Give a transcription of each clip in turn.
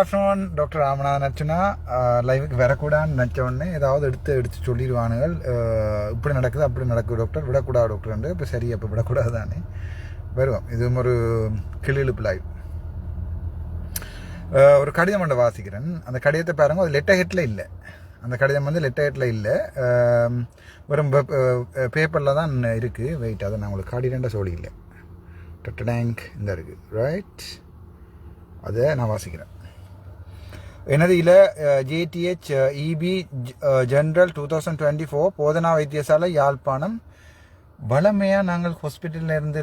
Afternoon doctor Ramanathan Archana லைவுக்கு வரக்கூடாதுன்னு நினச்ச உடனே ஏதாவது எடுத்து எடுத்து சொல்லிடுவானுங்கள் uh, இப்படி நடக்குது அப்படி நடக்குது டாக்டர் விடக்கூடாது டாக்டர் இப்போ சரி அப்போ விடக்கூடாது தானே. வருவோம். இதுவும் ஒரு கிளிழுப்பு லைவ் uh, ஒரு கடிதம் ஒன்று வாசிக்கிறேன். அந்த கடிதத்தை பாருங்கள் அது லெட்டர் ஹெட்டில் இல்லை. அந்த கடிதம் வந்து லெட்டர் ஹெட்டில் இல்லை. Um, வெறும் பேப்பரில் uh, தான் இருக்குது வெயிட் அதை நான் உங்களுக்கு கடிதண்ட சொல்லி இல்லை. டேங்க் இந்த இருக்குது ரைட் அதை நான் வாசிக்கிறேன். எனது இல JDH EP general two thousand twenty four போதனா வைத்தியசாலை யாழ்ப்பாணம். வளமையாக நாங்கள் ஹாஸ்பிட்டலில் இருந்து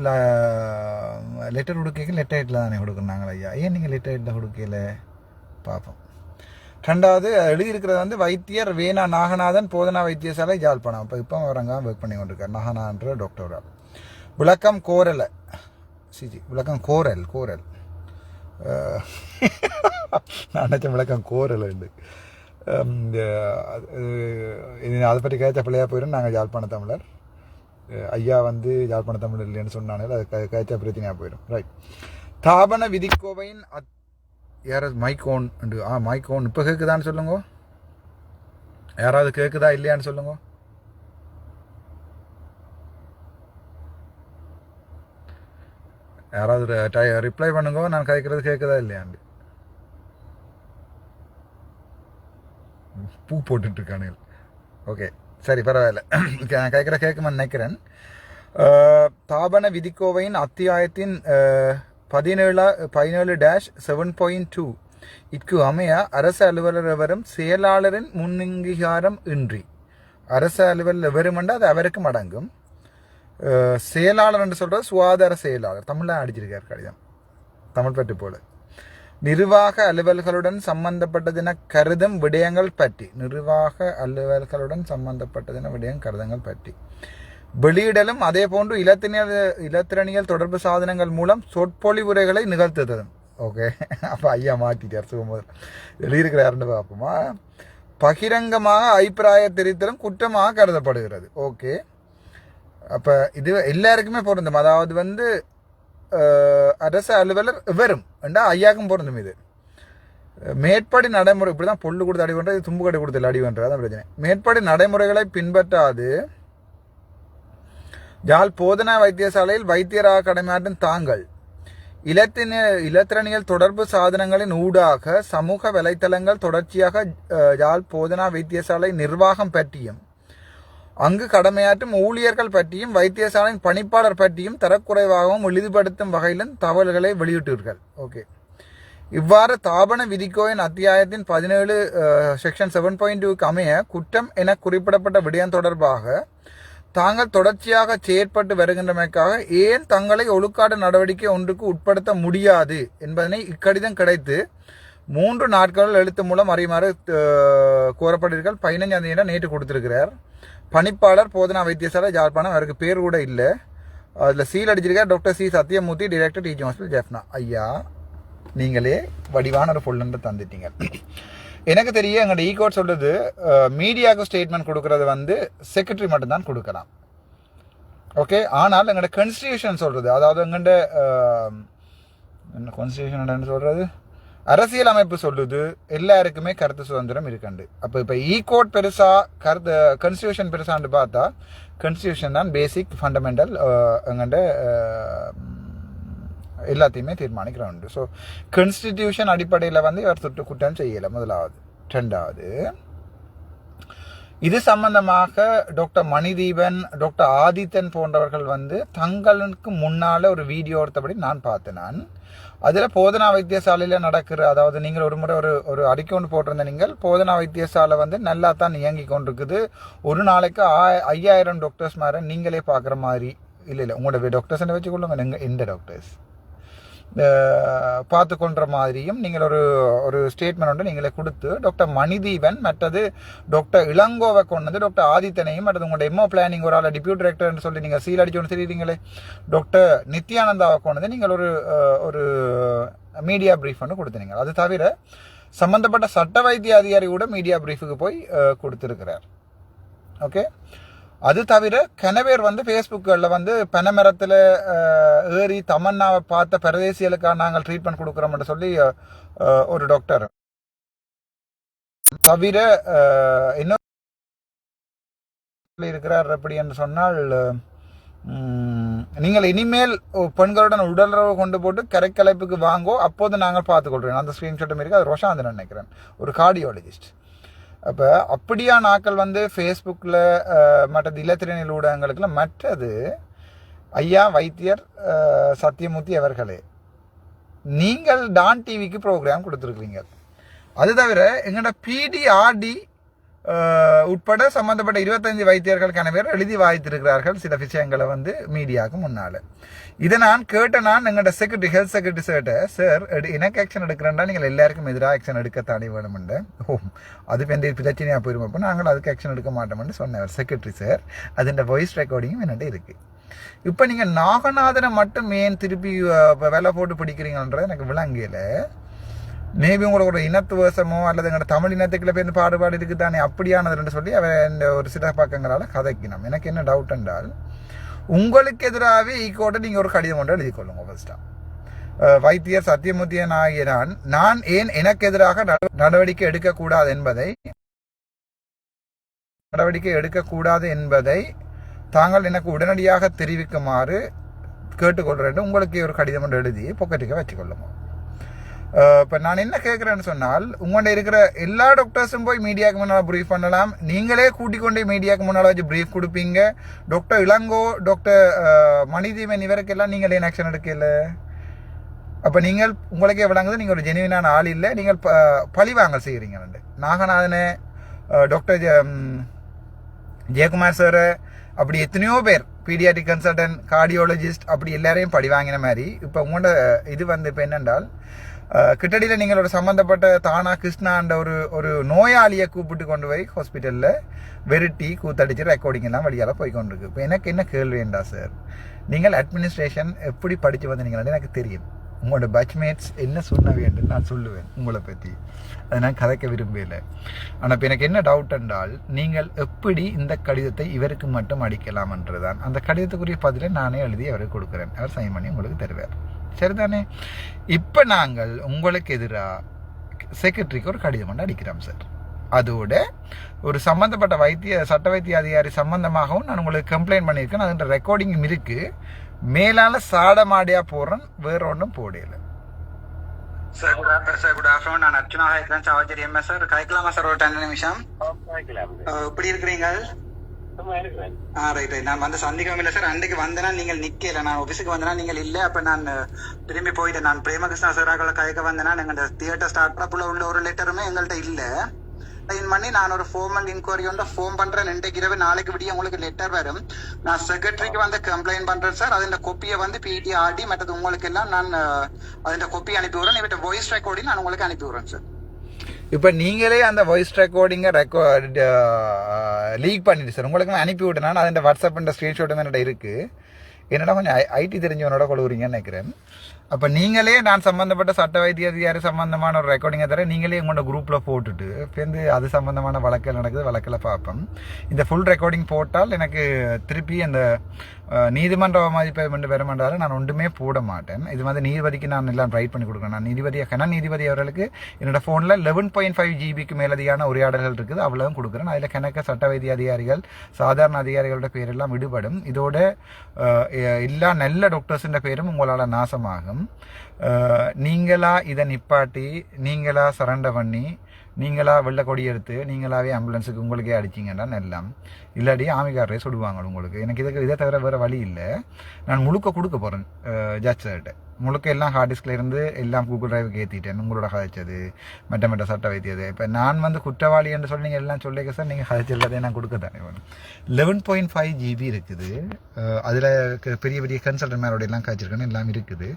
லெட்டர் கொடுக்க லெட்டர் ஹெட்டில் தானே கொடுக்கணும் நாங்கள் ஐயா? ஏன் நீங்கள் லெட்டர் ஹெட்டில் கொடுக்கல? பார்ப்போம் ரெண்டாவது எழுதியிருக்கிறது வந்து வைத்தியர் வேணா நாகநாதன் போதனா வைத்தியசாலை யாழ்ப்பாணம். அப்போ இப்போ அவரங்க ஒர்க் பண்ணி கொண்டிருக்கார். நாகநாதன்ற டாக்டராக விளக்கம் கோரலை. சிஜி விளக்கம் கோரல் கோரல். அஹ், நான் நினச்ச விளக்கம் கோரில் உண்டு இது அதை பற்றி கேட்ச பிள்ளையாக போயிடும் நாங்கள் யாழ்ப்பாண தமிழர். ஐயா வந்து யாழ்ப்பாண தமிழர் இல்லைன்னு சொன்னாங்க அது க- பிரச்சனையாக போயிடும் ரைட் தாபன விதிக்கோவையின் அத் யாராவது மைக்கோன் உண்டு ஆ மைக்கோன் இப்போ கேட்குதான்னு சொல்லுங்க? யாராவது கேட்குதா இல்லையான்னு சொல்லுங்க? யாராவது ரிப்ளை பண்ணுங்க நான் கேட்குறது கேட்குதா இல்லையாண்டு பூ போட்டுட்டு ஓகே சரி பரவாயில்ல. நான் கேட்குற கேட்குமான்னு நினைக்கிறேன். தாபன விதிக்கோவையின் அத்தியாயத்தின் பதினேழா பதினேழு டேஷ் செவன் பாயிண்ட் டூ இக்கு அமைய அரசு அலுவலர் எவரும் செயலாளரின் முன்னங்கீகாரம் இன்றி. அரசு அலுவலர் எவரும் அது அவருக்கும் அடங்கும் செயலாளர் என்று சொல்கிறது சுகாதார செயலாளர். தமிழில் அடிச்சிருக்கார் கடிதம். தமிழ் பற்றி போல. நிர்வாக அலுவல்களுடன் சம்பந்தப்பட்டதென கருதும் விடயங்கள் பற்றி. நிர்வாக அலுவல்களுடன் சம்பந்தப்பட்டதென விடயம் கருதங்கள் பற்றி. வெளியிடலும் அதே போன்று இலத்தினியல் இலத்திரணியல் தொடர்பு சாதனங்கள் மூலம் சொற்பொழி உரைகளை நிகழ்த்துதலும். ஓகே. அப்போ ஐயா மாட்டிட்டார் சுகமோதர் வெளியிருக்கிறாருன்னு பார்ப்போமா? பகிரங்கமாக அபிப்பிராய தெரிவித்தலும் குற்றமாக கருதப்படுகிறது. ஓகே. அப்போ இது எல்லாருக்குமே பொருந்தும். அதாவது வந்து அரசு அலுவலர் வெறும் என்றா ஐயாக்கும் பொருந்தும் இது? மேற்படி நடைமுறை இப்படி தான் பொல்லு கொடுத்து அடி பண்ணுறது தும்பு கடி கொடுத்து அடி பண்ணுறது அதான் பிரச்சனை. மேற்படி நடைமுறைகளை பின்பற்றாது. ஜால் போதனா வைத்தியசாலையில் வைத்தியராக கடமையாற்றும் தாங்கள். இலத்தின இலத்திரனியல் தொடர்பு சாதனங்களின் ஊடாக சமூக வலைத்தளங்கள் தொடர்ச்சியாக ஜால் போதனா வைத்தியசாலை நிர்வாகம் பற்றியும் அங்கு கடமையாற்றும் ஊழியர்கள் பற்றியும் வைத்தியசாலையின் பணிப்பாளர் பற்றியும் தரக்குறைவாகவும் எளிதுபடுத்தும் வகையிலும் தகவல்களை வெளியிட்டீர்கள். ஓகே இவ்வாறு தாபன விதிக்கோயின் அத்தியாயத்தின் பதினேழு செக்ஷன் செவன் பாயிண்ட் டூக்கு அமைய குற்றம் என குறிப்பிடப்பட்ட விடயம் தொடர்பாக தாங்கள் தொடர்ச்சியாக செயற்பட்டு வருகின்றமைக்காக ஏன் தங்களை ஒழுக்காடு நடவடிக்கை ஒன்றுக்கு உட்படுத்த முடியாது என்பதனை இக்கடிதம் கிடைத்து மூன்று நாட்களில் எழுத்து மூலம் அறியுமாறு கோரப்பட்டீர்கள். பதினஞ்சாம் தேதி நேற்று கொடுத்திருக்கிறார். பணிப்பாளர் போதனா வைத்தியசாலை ஜாழ்ப்பாணம் அவருக்கு பேர் கூட இல்லை. அதில் seal அடிச்சிருக்கார் doctor C Sathyamoorthy director teaching hospital Jaffna. ஐயா நீங்களே வடிவான ஒரு பொருள் தந்துட்டீங்க. எனக்கு தெரிய எங்களோட ஈகோட் e சொல்கிறது மீடியாவுக்கு ஸ்டேட்மெண்ட் கொடுக்கறது வந்து செக்ரட்டரி மட்டும்தான் கொடுக்கலாம். ஓகே ஆனால் எங்களோட கன்ஸ்டியூஷன் சொல்கிறது அதாவது எங்கள்கிட்ட என்ன கான்ஸ்டியூஷன் என்னன்னு சொல்கிறது அரசியல் அமைப்பு சொல்லுது எல்லாருக்குமே கருத்து சுதந்திரம் இருக்கண்டு. அப்போ இப்போ ஈ கோட் பெருசாக கருத்து கன்ஸ்டியூஷன் பெருசான்னு பார்த்தா கன்ஸ்டியூஷன் தான் பேசிக் ஃபண்டமெண்டல் எங்கள்ட எல்லாத்தையுமே தீர்மானிக்கிற உண்டு ஸோ கன்ஸ்டிடியூஷன் அடிப்படையில் வந்து இவர் சுட்டு குற்றம் செய்யலை முதலாவது. ரெண்டாவது இது சம்பந்தமாக டாக்டர் மணிதீபன் டாக்டர் ஆதித்தன் போன்றவர்கள் வந்து தங்களுக்கு முன்னால் ஒரு வீடியோ எடுத்தபடி நான் பார்த்தேன் நான். அதில் போதனா வைத்தியசாலையில் நடக்கிற அதாவது நீங்கள் ஒரு முறை ஒரு ஒரு அடிக்கொண்டு ஒன்று போட்டிருந்த நீங்கள் போதனா வைத்தியசாலை வந்து நல்லா தான் இயங்கி கொண்டிருக்குது. ஒரு நாளைக்கு ஆ- ஐயாயிரம் டாக்டர்ஸ் மாதிரி நீங்களே பார்க்குற மாதிரி இல்லை இல்லை உங்களோட டாக்டர்ஸ் வச்சுக்கொள்ளுங்க நீங்கள் இந்த டாக்டர்ஸ் பார்த்து கொண்ட மாதிரியும் நீங்கள் ஒரு ஒரு ஸ்டேட்மெண்ட் ஒன்று நீங்களே கொடுத்து டாக்டர் மணிதீவன் மற்றது டாக்டர் இளங்கோவை கொண்டு வந்து டாக்டர் ஆதித்தனையும் மற்றது உங்களோட எம்ஓ பிளானிங் ஒரு ஆள் டிப்யூட் டைரக்டர்னு சொல்லி நீங்கள் சீல் அடிச்சோன்னு தெரியுறீங்களே டாக்டர் நித்யானந்தாவை கொண்டு வந்து நீங்கள் ஒரு ஒரு மீடியா ப்ரீஃப் ஒன்று கொடுத்தீங்க அது தவிர சம்பந்தப்பட்ட சட்ட வைத்திய அதிகாரி கூட மீடியா ப்ரீஃபுக்கு போய் கொடுத்துருக்கிறார். ஓகே அது தவிர கெனவேர் வந்து ஃபேஸ்புக்கில் வந்து பனைமரத்தில் ஏறி தமன்னாவை பார்த்த பிரதேசிகளுக்காக நாங்கள் ட்ரீட்மெண்ட் கொடுக்குறோம்னு சொல்லி ஒரு டாக்டர் தவிர இன்னொரு இருக்கிறார் அப்படி என்று சொன்னால் நீங்கள் இனிமேல் பெண்களுடன் உடலுறவு கொண்டு போட்டு கரைக்கலைப்புக்கு வாங்கோ அப்போது நாங்கள் பார்த்துக்கொள்கிறோம். அந்த ஸ்க்ரீன்ஷாட்டும் இருக்குது அது ரோஷாந்தன் நினைக்கிறேன். ஒரு கார்டியாலஜிஸ்ட் அப்போ அப்படியான ஆட்கள் வந்து ஃபேஸ்புக்கில் மற்றது இலத்திரனியல் ஊடகங்களுக்குலாம் மற்றது ஐயா வைத்தியர் சத்யமூர்த்தி சத்தியமூர்த்தி அவர்களே நீங்கள் டான் டிவிக்கு ப்ரோக்ராம் கொடுத்துருக்குறீங்க. அது தவிர எங்களோட பிடிஆர்டி உட்பட சம்பந்தப்பட்ட இருபத்தஞ்சு வைத்தியர்கள் பேர் எழுதி வாய்த்திருக்கிறார்கள் சில விஷயங்களை வந்து மீடியாவுக்கு முன்னால். இதை நான் கேட்ட நான் எங்கள்கிட்ட செக்ரட்டரி ஹெல்த் செக்ரட்டரி சார்ட்ட சார் எடு- எனக்கு ஆக்ஷன் எடுக்கிறேன்டா. நீங்கள் எல்லாருக்கும் எதிராக ஆக்ஷன் எடுக்கத்தானே வேணுமெண்டு. ஓ அது இப்போ எந்த பிரச்சனையாக போயிடும் அப்போ நாங்கள் அதுக்கு ஆக்ஷன் எடுக்க மாட்டோம்னு சொன்னவர் செக்ரட்டரி சார் அதுன்ற வாய்ஸ் ரெக்கார்டிங்கும் என்னட்டு இருக்குது இப்போ நீங்கள் நாகநாதனை மட்டும் ஏன் திருப்பி வெலை போட்டு பிடிக்கிறீங்கன்றது எனக்கு விளங்கலை. மேபி உங்களோட இனத்து இனத்துவசமோ அல்லது எங்களோட தமிழ் இனத்துக்குள்ள பேருந்து பாடுபாடு இருக்குது தானே அப்படியானதுன்னு சொல்லி அவ இந்த ஒரு சில பக்கங்களால் கதைக்கணும். எனக்கு என்ன டவுட் என்றால் உங்களுக்கு எதிராகவே ஈக்கோட்ட நீங்கள் ஒரு கடிதம் ஒன்று எழுதி கொள்ளுங்க ஃபர்ஸ்ட்டாக வைத்தியர் சத்தியமூர்த்தியன் ஆகிய நான் நான் ஏன் எனக்கு எதிராக நட- நடவடிக்கை எடுக்கக்கூடாது என்பதை நடவடிக்கை எடுக்கக்கூடாது என்பதை தாங்கள் எனக்கு உடனடியாக தெரிவிக்குமாறு கேட்டுக்கொள்கிறேன் உங்களுக்கு ஒரு கடிதம் ஒன்று எழுதி பொக்கெட்டுக்கு வச்சுக்கொள்ளுங்க இப்போ நான் என்ன கேட்குறேன்னு சொன்னால் உங்கள்கிட்ட இருக்கிற எல்லா டாக்டர்ஸும் போய் மீடியாவுக்கு முன்னால் ப்ரீஃப் பண்ணலாம். நீங்களே கூட்டிக் கொண்டு மீடியாவுக்கு முன்னால் வச்சு ப்ரீஃப் கொடுப்பீங்க. டாக்டர் இளங்கோ டாக்டர் அஹ், மணிதீவன் இவருக்கெல்லாம் நீங்கள் ஏன் ஆக்ஷன் எடுக்கல? அப்போ நீங்கள் உங்களுக்கே விளங்குது நீங்கள் ஒரு ஜெனுவினான ஆள் இல்லை. நீங்கள் ப பழிவாங்கல் செய்கிறீங்க நாகநாதனே நாகநாதனு டாக்டர் ஜெயக்குமார் சார் அப்படி எத்தனையோ பேர் பீடியாட்டிக் கன்சல்டன்ட் கார்டியோலஜிஸ்ட் அப்படி எல்லாரையும் படி வாங்கின மாதிரி. இப்போ உங்களோட இது வந்து இப்போ என்னென்றால் கிட்டடியில் நீங்கள் ஒரு சம்மந்தப்பட்ட தானா கிருஷ்ணான்ற ஒரு ஒரு நோயாளியை கூப்பிட்டு கொண்டு போய் ஹாஸ்பிட்டலில் வெறுட்டி கூத்தடிச்சு ரெக்கார்டிங் எல்லாம் வழியால் போய் கொண்டிருக்கு. இப்போ எனக்கு என்ன கேள்விண்டா சார் நீங்கள் அட்மினிஸ்ட்ரேஷன் எப்படி படித்து வந்தீங்கன்னு எனக்கு தெரியும். உங்களோட பட்ச்மேட்ஸ் என்ன சொன்ன வேண்டும் நான் சொல்லுவேன் உங்களை பற்றி அதை நான் கதைக்க விரும்பலை ஆனால் இப்போ எனக்கு என்ன டவுட் என்றால் நீங்கள் எப்படி இந்த கடிதத்தை இவருக்கு மட்டும் அடிக்கலாம் என்றுதான். அந்த கடிதத்துக்குரிய பதிலை நானே எழுதி அவருக்கு கொடுக்குறேன். அவர் சைன் பண்ணி உங்களுக்கு தருவார். சரிதானே? இப்போ நாங்கள் உங்களுக்கு எதிராக செக்ரட்டரிக்கு ஒரு கடிதம் ஒன்று அடிக்கிறோம் சார் அதோட ஒரு சம்பந்தப்பட்ட வைத்திய சட்ட வைத்திய அதிகாரி சம்பந்தமாகவும் நான் உங்களுக்கு கம்ப்ளைண்ட் பண்ணியிருக்கேன். அதுன்ற ரெக்கார்டிங்கும் இருக்கு. மேலால சாடமாடியா போடுறேன் வேற ஒன்றும் போடையில sir good after sir good afternoon நான் அர்ச்சனா ஹைக்ரன் சாவச்சேரி எம்எஸ் சார் கலைக்கலாமா சார் ஒரு டென் நிமிஷம்? எப்படி இருக்கிறீங்க ஆ ரைட் ரைட் நான் வந்து சந்திக்கவும் இல்லை சார் அன்றைக்கு வந்தேன்னா நீங்கள் நிற்கல நான் ஆஃபீஸுக்கு வந்தேனா நீங்கள் இல்லை. அப்போ நான் திரும்பி போயிட்டேன். நான் பிரேமகிருஷ்ணா சாராக்களை கயக்க வந்தேன்னா எங்கள் தியேட்டர் ஸ்டார்ட் அப்பில் உள்ள ஒரு லெட்டருமே எங்கள்கிட்ட இல்லை. சைன் பண்ணி நான் ஒரு ஃபோர்மல் இன்கொயரி வந்து ஃபோன் பண்றேன். இன்றைக்கு இரவு நாளைக்கு விடிய உங்களுக்கு லெட்டர் வரும். நான் செக்ரட்டரிக்கு வந்து கம்ப்ளைண்ட் பண்றேன் சார் அதில் கொப்பியை வந்து பிடி ஆடி மற்றது உங்களுக்கு எல்லாம் நான் அதில் கொப்பி அனுப்பி விடுறேன். இவட்ட வாய்ஸ் ரெக்கார்டிங் நான் உங்களுக்கு அனுப்பி விடுறேன் சார் இப்போ நீங்களே அந்த வாய்ஸ் ரெக்கார்டிங்கை ரெக்கார்ட் லீக் பண்ணிட்டு சார். உங்களுக்கு அனுப்பி விட்டேன் நான் அதில் வாட்ஸ்அப் ஸ்க்ரீன்ஷாட் என்னோட இருக்குது என்னடா கொஞ்சம் ஐடி தெரிஞ்சவனோட கொடுக்குறீங்கன்னு நினைக்கிறேன். அப்போ நீங்களே நான் சம்மந்தப்பட்ட சட்ட வைத்திய அதிகாரி சம்மந்தமான ஒரு ரெக்கார்டிங்கை தர நீங்களே உங்களோட குரூப்பில் போட்டுட்டு சேர்ந்து அது சம்மந்தமான வழக்கில் நடக்குது வழக்கில் பார்ப்போம். இந்த ஃபுல் ரெக்கார்டிங் போட்டால் எனக்கு திருப்பி அந்த நீதிமன்ற மதிப்பை பெற மாட்டாலும் நான் ஒன்றுமே போட மாட்டேன். இது வந்து நீதிபதிக்கு நான் எல்லாம் ரைட் பண்ணி கொடுக்குறேன் நான் நீதிபதியாக கன நீதிபதி அவர்களுக்கு என்னோட ஃபோனில் லெவன் பாயிண்ட் ஃபைவ் ஜிபிக்கு மேலதிகான உரையாடல்கள் இருக்குது அவ்வளவும் கொடுக்குறேன். அதில் கணக்க சட்ட வைத்திய அதிகாரிகள் சாதாரண அதிகாரிகளோட பேரெல்லாம் விடுபடும். இதோட எல்லா நல்ல டாக்டர்ஸுன்ற பேரும் உங்களால் நாசமாகும். நீங்களா இதை நிப்பாட்டி நீங்களா சரண்டை பண்ணி நீங்களாக வெள்ளை கொடி எடுத்து நீங்களாகவே ஆம்புலன்ஸுக்கு உங்களுக்கே அடிச்சிங்கன்னா எல்லாம் இல்லாட்டி ஆமிகாரரே சொல்லுவாங்க உங்களுக்கு. எனக்கு இதுக்கு இதை தவிர வேறு வழி இல்லை. நான் முழுக்க கொடுக்க போகிறேன் ஜட்ஜர்கிட்ட முழுக்க எல்லாம் ஹார்ட் டிஸ்கில் இருந்து எல்லாம் கூகுள் டிரைவுக்கு ஏற்றிட்டேன் உங்களோட கதைச்சது மெட்ட மெட்ட சட்டை வைத்தியது. இப்போ நான் வந்து குற்றவாளி என்று சொல்லி நீங்கள் எல்லாம் சொல்லிக்க சார் நீங்கள் கதைச்சிருந்ததே நான் கொடுக்க தானே லெவன் பாயிண்ட் ஃபைவ் ஜிபி இருக்குது அதில் பெரிய பெரிய கன்சல்டன் மேலோட எல்லாம் காய்ச்சிருக்கேன்னு எல்லாம் இருக்குது.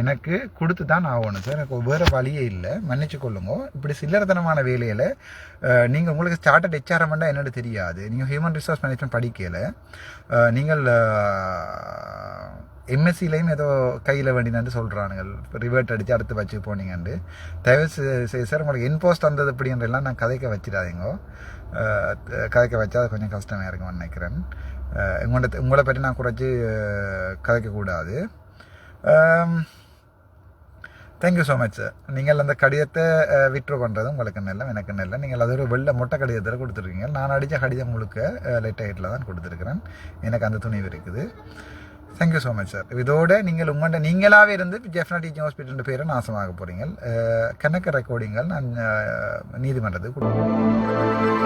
எனக்கு கொடுத்து தான் ஆகணும் சார் எனக்கு வேறு வழியே இல்லை. மன்னிச்சு கொள்ளுங்க. இப்படி சில்லறத்தனமான வேலையில் நீங்கள் உங்களுக்கு ஸ்டார்டட் ஹெச்ஆர்எம்னா என்னன்னு தெரியாது. நீங்கள் ஹியூமன் ரிசோர்ஸ் மேனேஜ்மெண்ட் படிக்கலை. நீங்கள் எம்எஸ்சிலையும் ஏதோ கையில் வேண்டினான்னு சொல்கிறானுங்க ரிவர்ட் அடித்து அடுத்து வச்சு போனீங்கன்ட்டு. தயவு செய்ய சார் உங்களுக்கு இன்போஸ்ட் வந்தது அப்படின்றலாம் நான் கதைக்க வச்சிடாதீங்கோ. கதைக்க வச்சா அது கொஞ்சம் கஷ்டமாக இருக்கும்னு நினைக்கிறேன். உங்களோட உங்களை பற்றி நான் குறைச்சி கதைக்கக்கூடாது thank you so much sir நீங்கள் அந்த கடிதத்தை விட்ரோ பண்ணுறது உங்களுக்கு நல்ல எனக்கு நல்ல. நீங்கள் அது ஒரு வெள்ளை மொட்டை கடிதத்தில் கொடுத்துருக்கீங்க. நான் அடித்த கடிதம் முழுக்க லெட்டர் ஹைட்டில் தான் கொடுத்துருக்குறேன். எனக்கு அந்த துணிவு இருக்குது. தேங்க்யூ ஸோ மச் சார் இதோட நீங்கள் உங்கள்கிட்ட நீங்களாகவே இருந்து ஜெஃப்னா டீச்சிங் ஹாஸ்பிட்டல் பேரை நாசமாக போகிறீங்க கணக்கு ரெக்கார்டிங்கள் நான் நீதிமன்றத்துக்கு கொடுக்குறேன்